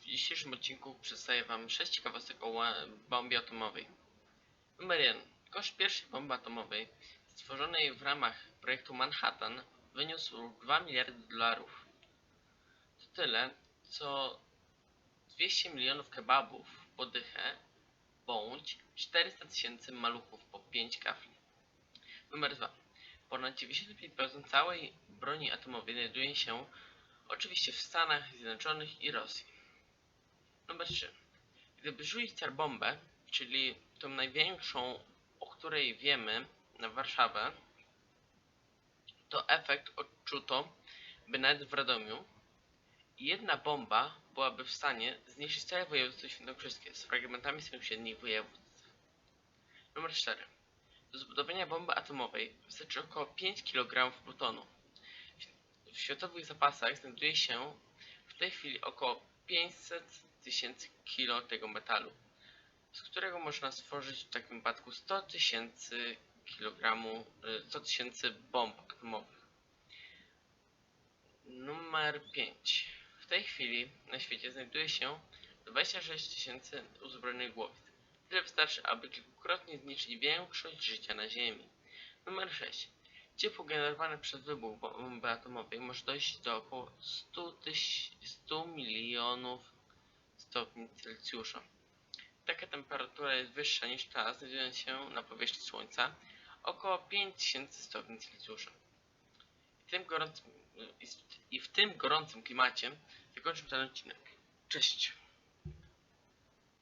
W dzisiejszym odcinku przedstawię wam 6 ciekawostek o bombie atomowej. Numer 1. Koszt pierwszej bomby atomowej stworzonej w ramach projektu Manhattan wyniósł 2 miliardy dolarów. To tyle, co 200 milionów kebabów po dychę, bądź 400 tysięcy maluchów po 5 kafli. Numer 2. Ponad 95% całej broni atomowej znajduje się Oczywiście w Stanach Zjednoczonych i Rosji. Numer 3. Gdyby rzucić bombę, czyli tą największą, o której wiemy na Warszawę, to efekt odczuto by nawet w Radomiu jedna bomba byłaby w stanie zniszczyć całe województwo świętokrzyskie z fragmentami sąsiednich województw. Numer 4. Do zbudowania bomby atomowej wystarczy około 5 kg plutonu. W światowych zapasach znajduje się w tej chwili około 500 tysięcy kilo tego metalu, z którego można stworzyć w takim wypadku 100 tysięcy kilogramu, y, 100 tysięcy bomb atomowych. Numer 5. W tej chwili na świecie znajduje się 26 tysięcy uzbrojonych głowic. Tyle wystarczy, aby kilkukrotnie zniszczyć większość życia na Ziemi. Numer 6. Ciepło generowane przez wybuch bomby atomowej może dojść do około 100, tyś- 100 milionów stopni Celsjusza. Taka temperatura jest wyższa niż ta znajdująca się na powierzchni Słońca, około 5000 stopni Celsjusza. I, tym gorącym, i w tym gorącym klimacie zakończę ten odcinek. Cześć!